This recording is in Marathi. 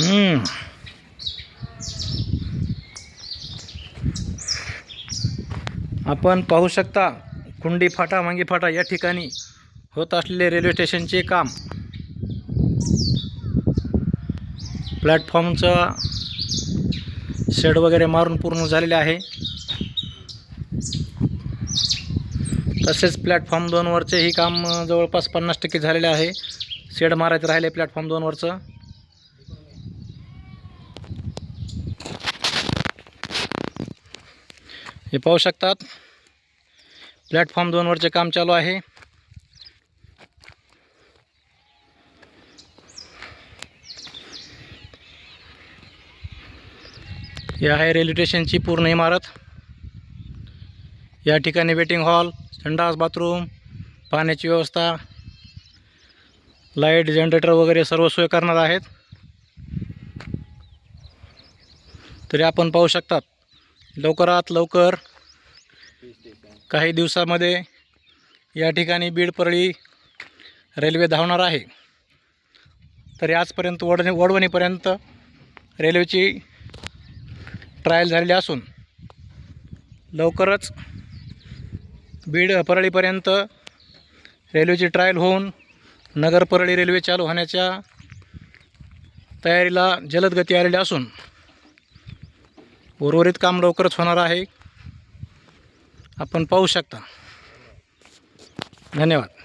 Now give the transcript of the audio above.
हम्म. आपण पाहू शकता कुंडी फाटा मांगी फाटा या ठिकाणी होत असलेले रेल्वे स्टेशनचे काम. प्लॅटफॉर्मचा शेड वगैरे मारून पूर्ण झालेले आहे. तसेच प्लॅटफॉर्म दोनवरचेही काम जवळपास पन्नास टक्के झालेले आहे. शेड मारायचं राहिले प्लॅटफॉर्म दोनवरचं हे पाहू शकतात. प्लॅटफॉर्म दोनवरचे काम चालू आहे. ही आहे रेल्वे स्टेशनची पूर्ण इमारत. या ठिकाणी वेटिंग हॉल संडास बाथरूम पाण्याची व्यवस्था लाइट जनरेटर वगैरे सर्व सोय करणार आहेत. तरी आपण पाहू शकतात. लवकरात लवकर काही दिवसामध्ये या ठिकाणी बीड परळी रेल्वे धावणार आहे. तरी आजपर्यंत वडणे वडवणीपर्यंत रेल्वेची ट्रायल झालेली असून लवकरच बीड परळीपर्यंत रेल्वेची ट्रायल होऊन नगर परळी रेल्वे चालू होण्याच्या तयारीला जलदगती आलेली असून उर्वरित काम लवकरच होणार आहे. आपण पाहू शकता. धन्यवाद.